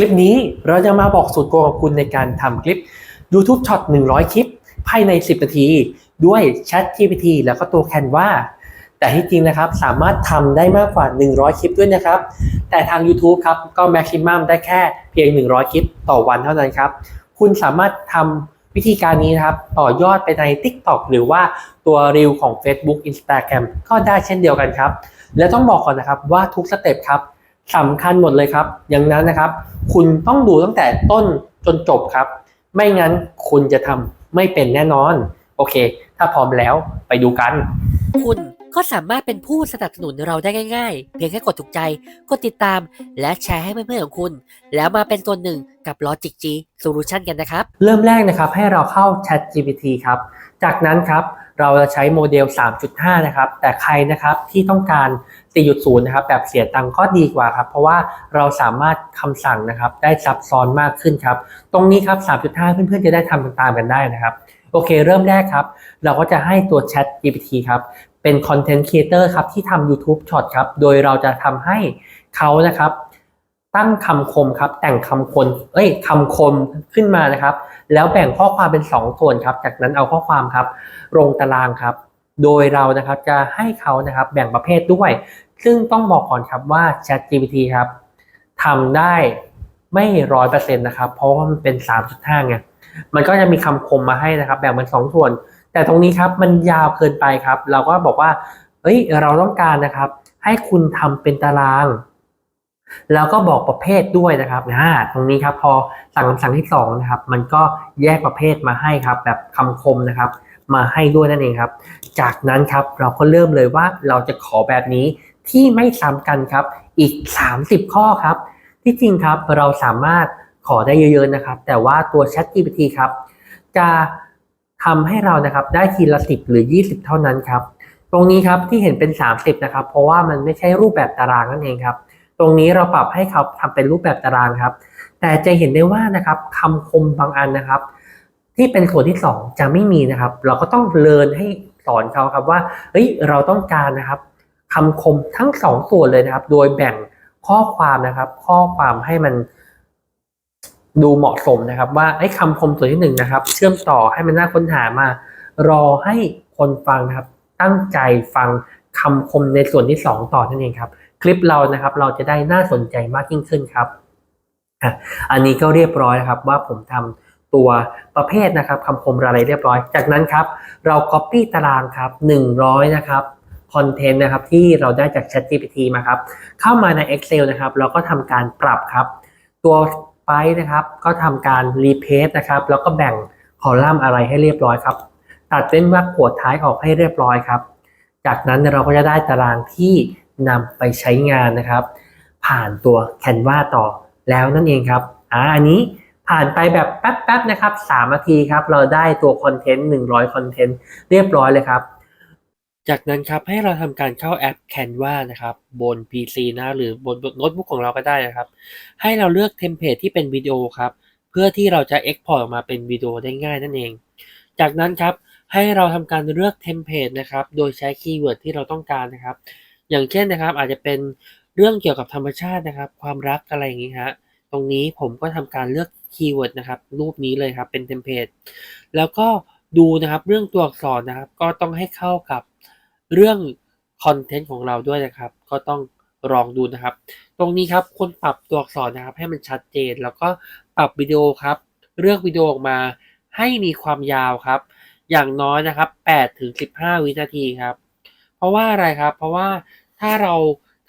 คลิปนี้เราจะมาบอกสูตรโกงของคุณในการทำคลิป YouTube Short 100 คลิป ภายใน 10 นาที ด้วย Chat GPT แล้วก็ตัว Canva แต่ที่จริงนะครับสามารถทำได้มากกว่า 100 คลิปด้วยนะครับ แต่ทาง YouTube ครับก็ Maximum ได้แค่เพียง 100 คลิปต่อวันเท่านั้นครับ คุณสามารถทำวิธีการนี้นะครับ ต่อยอดไปใน TikTok หรือว่าตัว Reel ของ Facebook Instagram ก็ได้เช่นเดียวกันครับ และต้องบอกก่อนนะครับว่าทุกสเต็ปครับ สำคัญหมดเลยครับ อย่างนั้นนะครับ คุณต้องดูตั้งแต่ต้นจนจบครับ ไม่งั้นคุณจะทำไม่เป็นแน่นอน โอเค ถ้าพร้อมแล้วไปดูกัน คุณก็สามารถเป็นผู้สนับสนุนเราได้ง่าย ๆ เพียงแค่กดถูกใจ กดติดตาม และแชร์ให้เพื่อนๆของคุณ แล้วมาเป็นส่วนหนึ่งกับ Logic G Solution กันนะครับ เริ่มแรกนะครับให้เราเข้า Chat GPT ครับ จากนั้นครับ เราจะใช้โมเดล 3.5 นะครับ แต่ใครนะครับที่ต้องการ4.0 นะครับ แบบเสียตังก็ดีกว่าครับ เพราะว่าเราสามารถคำสั่งนะครับ ได้ซับซ้อนมากขึ้นครับ ตรงนี้ครับ 3.5 เพื่อนๆ จะได้ทำตามกันได้นะครับ โอเค เริ่มแรกครับ เราก็จะให้ตัว Chat GPT ครับ เป็น Content Creator ครับ ที่ทำ YouTube Short ครับ โดยเราจะทำให้เขานะครับ ตั้งคำคมครับ แต่งคำคนเอ้ยคำคมขึ้นมานะครับ แล้วแบ่งข้อความเป็น 2 ส่วนครับ จากนั้นเอาข้อความครับ ลงตารางครับ โดยเรานะครับจะให้เขานะครับแบ่งประเภทด้วย ซึ่งต้องบอกก่อนครับว่า ChatGPT ครับทำได้ไม่ร้อยเปอร์เซ็นต์นะครับ เพราะว่ามันเป็น3.5ไงมันก็จะมีคำคมมาให้นะครับ แบ่งเป็นสองส่วน แต่ตรงนี้ครับมันยาวเกินไปครับ เราก็บอกว่าเอ้ยเราต้องการนะครับ ให้คุณทำเป็นตาราง แล้วก็บอกประเภทด้วยนะครับอ่าตรงนี้ครับพอสั่งคำสั่งที่สองนะครับ มันก็แยกประเภทมาให้ครับ แบบคำคมนะครับ มาให้ด้วยนั่นเองครับ จากนั้นครับเราก็เริ่มเลยว่าเราจะขอแบบนี้ที่ไม่ซ้ำกันครับ อีก 30 ข้อครับ ที่จริงครับเราสามารถขอได้เยอะๆนะครับ แต่ว่าตัว Chat GPT ครับ จะทำให้เรานะครับได้ทีละ 10 หรือ 20 เท่านั้นครับ ตรงนี้ครับที่เห็นเป็น 30 นะครับ เพราะว่ามันไม่ใช่รูปแบบตารางนั่นเองครับ ตรงนี้เราปรับให้เขาทำเป็นรูปแบบตารางครับ แต่จะเห็นได้ว่านะครับคำคมบางอันนะครับ ที่เป็นส่วนที่ 2 จะไม่มีนะครับ เราก็ต้องเรียนให้สอนเขาครับว่าเฮ้ยเราต้องการนะครับคำคมทั้งสองส่วนเลยนะครับ โดยแบ่งข้อความนะครับ ข้อความให้มันดูเหมาะสมนะครับ ว่าไอ้คำคมส่วนที่หนึ่งนะครับ เชื่อมต่อให้มันน่าค้นหามารอให้คนฟังนะครับ ตั้งใจฟังคำคมในส่วนที่สองต่อนั่นเองครับ คลิปเรานะครับ เราจะได้น่าสนใจมากยิ่งขึ้นครับอันนี้ก็เรียบร้อยนะครับว่าผมทำตัวประเภทนะครับคำคมอะไรเรียบร้อย จากนั้นครับ เรา Copy ตารางครับ100 นะครับคอนเทนต์นะครับที่เราได้จาก ChatGPT มาครับ เข้ามาใน Excel นะครับ เราก็ทำการปรับครับ ตัวไปนะครับ ก็ทำการ replace นะครับ แล้วก็แบ่งคอลัมน์อะไรให้เรียบร้อยครับ ตัดเว้นวรรคหัวท้ายออกให้เรียบร้อยครับ จากนั้นเราก็จะได้ตารางที่ นำไปใช้งานนะครับ ผ่านตัว Canva ต่อแล้วนั่นเองครับอ่าอันนี้ผ่านไปแบบแป๊บๆนะครับ3นาทีครับ เราได้ตัวคอนเทนต์100 คอนเทนต์เรียบร้อยเลยครับ จากนั้นครับให้เราทำการเข้าแอป Canva นะครับ บน PC นะหรือบนโน้ตบุ๊กของเราก็ได้นะครับ ให้เราเลือกเทมเพลตที่เป็นวิดีโอครับ เพื่อที่เราจะ Export ออกมาเป็นวิดีโอได้ง่ายนั่นเอง จากนั้นครับให้เราทำการเลือกเทมเพลตนะครับ โดยใช้คีย์เวิร์ดที่เราต้องการนะครับ อย่างเช่นนะครับ อาจจะเป็นเรื่องเกี่ยวกับธรรมชาตินะครับ ความรักอะไรอย่างนี้ฮะตรงนี้ผมก็ทำการเลือกคีย์เวิร์ดนะครับ รูปนี้เลยครับเป็นเทมเพลตแล้วก็ดูนะครับเรื่องตัวอักษรนะครับ ก็ต้องให้เข้ากับเรื่องคอนเทนต์ของเราด้วยนะครับ ก็ต้องลองดูนะครับ ตรงนี้ครับควรปรับตัวอักษรนะครับ ให้มันชัดเจน แล้วก็ปรับวิดีโอครับ เลือกวิดีโอออกมาให้มีความยาวครับ อย่างน้อยนะครับ8ถึง15 วินาทีครับ เพราะว่าอะไรครับ เพราะว่าถ้าเรา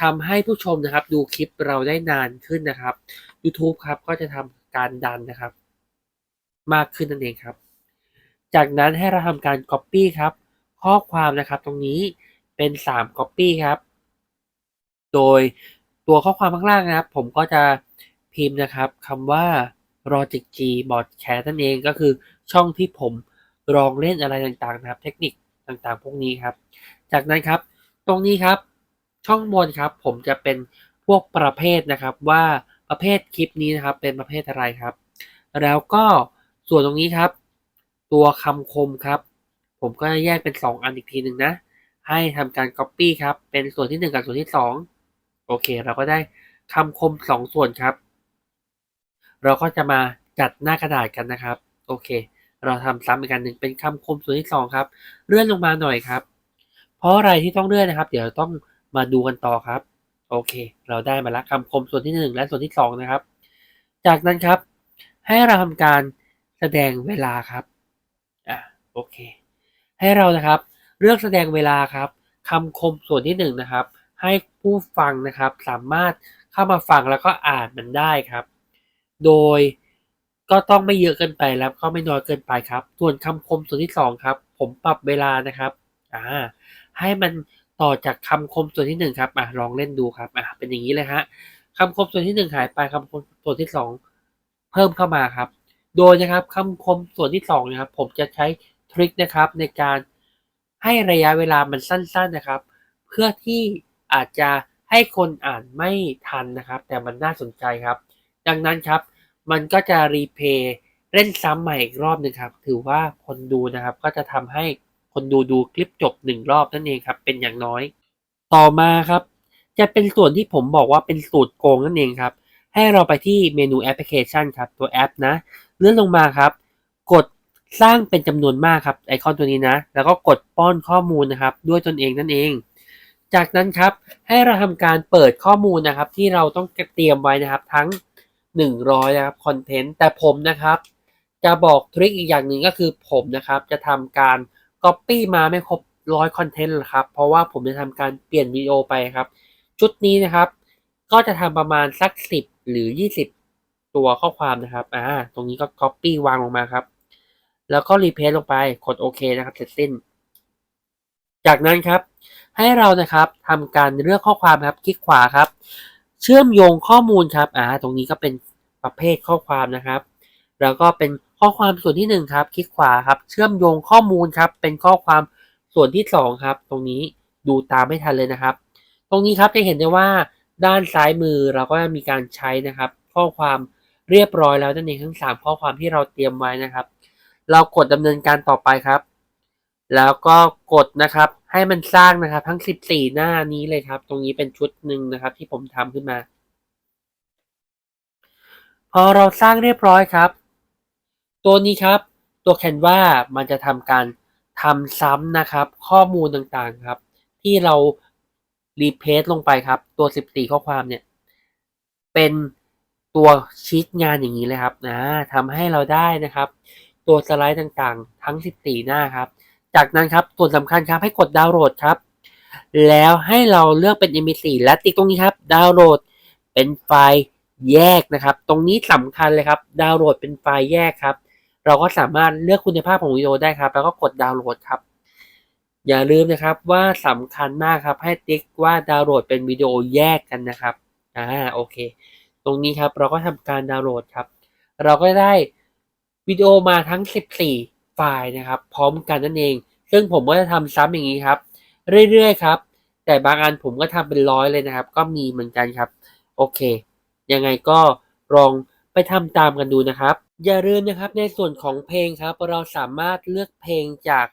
ทำให้ผู้ชมนะครับ ดูคลิปเราได้นานขึ้นนะครับ YouTube ครับก็จะทำการดันนะครับ มากขึ้นนั่นเองครับ จากนั้นให้เราทำการ Copy ครับ ข้อความนะครับตรงนี้เป็น 3 Copy ครับ โดยตัวข้อความข้างล่างนะครับ ผมก็จะพิมพ์นะครับคำว่า Logic G Broadcast นั่นเองก็คือช่องที่ผมลองเล่นอะไรต่างๆนะครับ เทคนิคต่างๆ พวกนี้ครับ จากนั้นครับ ตรงนี้ครับช่องบนครับ ผมจะเป็นพวกประเภทนะครับ ว่าประเภทคลิปนี้นะครับ เป็นประเภทอะไรครับ แล้วก็ส่วนตรงนี้ครับ ตัวคำคมครับ ผมก็จะแยกเป็น 2 อันอีกทีหนึ่งนะ ให้ทำการ Copy ครับ เป็นส่วนที่ 1 กับส่วนที่ 2 โอเค เราก็ได้คำคม 2 ส่วนครับ เราก็จะมาจัดหน้ากระดาษกันนะครับ โอเค เราทำซ้ำอีกอันหนึ่งเป็นคำคมส่วนที่สองครับ เลื่อนลงมาหน่อยครับ เพราะอะไรที่ต้องเลื่อนนะครับ เดี๋ยวเราต้องมาดูกันต่อครับ โอเค เราได้มาล้วคำคมส่วนที่หนึ่งและส่วนที่สองนะครับ จากนั้นครับ ให้เราทำการแสดงเวลาครับอะโอเค ให้เรานะครับ เลือกแสดงเวลาครับคำคมส่วนที่หนึ่งนะครับ ให้ผู้ฟังนะครับสามารถเข้ามาฟังแล้วก็อ่านมันได้ครับ โดยก็ต้องไม่เยอะเกินไปแล้วก็ไม่น้อยเกินไปครับ ส่วนคำคมส่วนที่สองครับ ผมปรับเวลานะครับ อ่า ให้มันต่อจากคำคมส่วนที่หนึ่งครับอะลองเล่นดูครับอะเป็นอย่างนี้เลยฮะคำคมส่วนที่หนึ่งหายไปคำคมส่วนที่สองเพิ่มเข้ามาครับ โดยนะครับคำคมส่วนที่สองนะครับผมจะใช้ทริคนะครับในการให้ระยะเวลามันสั้น ๆนะครับ เพื่อที่อาจจะให้คนอ่านไม่ทันนะครับ แต่มันน่าสนใจครับ ดังนั้นครับ มันก็จะรีเพย์เล่นซ้ำใหม่อีกรอบหนึ่งครับ ถือว่าคนดูนะครับก็จะทำให้ คนดูดูคลิปจบหนึ่งรอบนั่นเองครับ เป็นอย่างน้อย ต่อมาครับ จะเป็นส่วนที่ผมบอกว่าเป็นสูตรโกงนั่นเองครับ ให้เราไปที่เมนูแอปพลิเคชันครับ ตัวแอปนะ เลื่อนลงมาครับ กดสร้างเป็นจำนวนมากครับไอคอนตัวนี้นะ แล้วก็กดป้อนข้อมูลนะครับ ด้วยตนเองนั่นเอง จากนั้นครับให้เราทำการเปิดข้อมูลนะครับ ที่เราต้องเตรียมไว้นะครับ ทั้ง 100นะครับคอนเทนต์แต่ผมนะครับ จะบอกทริคอีกอย่างหนึ่งก็คือผมนะครับ จะทำการ Copy มาไม่ครบร้อยคอนเทนต์หรอกครับ เพราะว่าผมจะทำการเปลี่ยนวิดีโอไปครับ ชุดนี้นะครับ ก็จะทำประมาณสัก10หรือ20ตัวข้อความนะครับ อ่า ตรงนี้ก็ Copy วางลงมาครับ แล้วก็รีเพลลงไป กดโอเคนะครับ เสร็จสิ้น จากนั้นครับ ให้เรานะครับทำการเลือกข้อความครับ คลิกขวาครับ เชื่อมโยงข้อมูลครับ อ่า ตรงนี้ก็เป็นประเภทข้อความนะครับ แล้วก็เป็น ข้อความส่วนที่หนึ่งครับ คลิกขวาครับ เชื่อมโยงข้อมูลครับ เป็นข้อความส่วนที่สองครับ ตรงนี้ดูตามไม่ทันเลยนะครับ ตรงนี้ครับจะเห็นได้ว่าด้านซ้ายมือเราก็มีการใช้นะครับ ข้อความเรียบร้อยแล้วนั่นเองทั้งสามข้อความที่เราเตรียมไว้นะครับ เรากดดำเนินการต่อไปครับ แล้วก็กดนะครับให้มันสร้างนะครับ ทั้ง 14 หน้านี้เลยครับ ตรงนี้เป็นชุดหนึ่งนะครับ ที่ผมทำขึ้นมา พอเราสร้างเรียบร้อยครับ ตัวนี้ครับ ตัว Canva มันจะทำการทำซ้ำนะครับ ข้อมูลต่างๆครับ ที่เรารีเพสลงไปครับ ตัว 14 ข้อความเนี่ย เป็นตัวชีตงานอย่างนี้เลยครับนะทำให้เราได้นะครับ ตัวสไลด์ต่างๆ ทั้ง 14 หน้าครับ จากนั้นครับส่วนสำคัญครับให้กดดาวน์โหลดครับ แล้วให้เราเลือกเป็น MP4 และติ๊กตรงนี้ครับ ดาวน์โหลดเป็นไฟล์แยกนะครับ ตรงนี้สำคัญเลยครับ ดาวน์โหลดเป็นไฟล์แยกครับ เราก็สามารถเลือกคุณภาพของวิดีโอได้ครับ แล้วก็กดดาวน์โหลดครับ อย่าลืมนะครับว่าสำคัญมากครับให้ติ๊กว่าดาวน์โหลดเป็นวิดีโอแยกกันนะครับอ่าโอเค ตรงนี้ครับเราก็ทำการดาวน์โหลดครับ เราก็ได้วิดีโอมาทั้ง 14 ไฟล์นะครับ พร้อมกันนั่นเอง ซึ่งผมก็จะทำซ้ำอย่างนี้ครับ เรื่อยๆครับแต่บางอันผมก็ทำเป็นร้อยเลยนะครับ ก็มีเหมือนกันครับ โอเค ยังไงก็ลอง ไปทำตามกันดูนะครับ อย่าลืมนะครับในส่วนของเพลงครับ เราสามารถเลือกเพลงจาก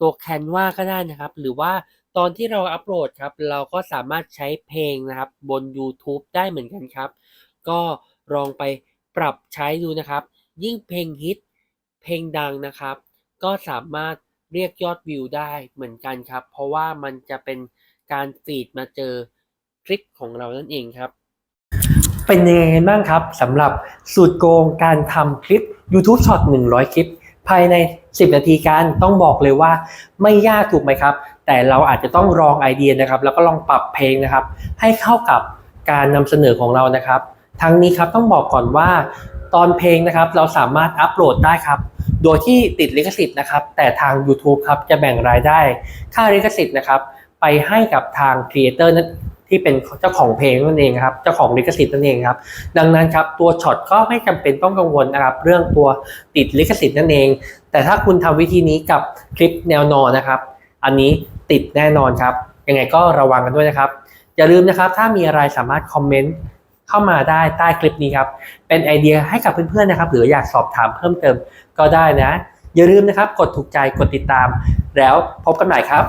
ตัว Canva ก็ได้นะครับ หรือว่าตอนที่เราอัปโหลดครับ เราก็สามารถใช้เพลงนะครับบน YouTube ได้เหมือนกันครับ ก็ลองไปปรับใช้ดูนะครับ ยิ่งเพลงฮิต เพลงดังนะครับ ก็สามารถเรียกยอดวิวได้เหมือนกันครับ เพราะว่ามันจะเป็นการฟีดมาเจอคลิปของเรานั่นเองครับ เป็นยังไงกันบ้างครับสำหรับสูตรโกงการทำคลิป YouTube Short 100 คลิป ภายใน 10 นาทีการต้องบอกเลยว่าไม่ยากถูกไหมครับ แต่เราอาจจะต้องลองไอเดียนะครับ แล้วก็ลองปรับเพลงนะครับ ให้เข้ากับการนำเสนอของเรานะครับ ทั้งนี้ครับต้องบอกก่อนว่าตอนเพลงนะครับเราสามารถอัปโหลดได้ครับ โดยที่ติดลิขสิทธิ์นะครับ แต่ทาง YouTube ครับจะแบ่งรายได้ ค่าลิขสิทธิ์นะครับ ไปให้กับทางครีเอเตอร์นั้น ที่เป็นเจ้าของเพลงนั่นเองครับ เจ้าของลิขสิทธิ์นั่นเองครับ ดังนั้นครับตัวช็อตก็ไม่จำเป็นต้องกังวลนะครับ เรื่องตัวติดลิขสิทธิ์นั่นเอง แต่ถ้าคุณทำวิธีนี้กับคลิปแนวนอนนะครับ อันนี้ติดแน่นอนครับ ยังไงก็ระวังกันด้วยนะครับ อย่าลืมนะครับ ถ้ามีอะไรสามารถคอมเมนต์เข้ามาได้ใต้คลิปนี้ครับ เป็นไอเดียให้กับเพื่อนๆนะครับ หรืออยากสอบถามเพิ่มเติมก็ได้นะ อย่าลืมนะครับ กดถูกใจ กดติดตาม แล้วพบกันใหม่ครับ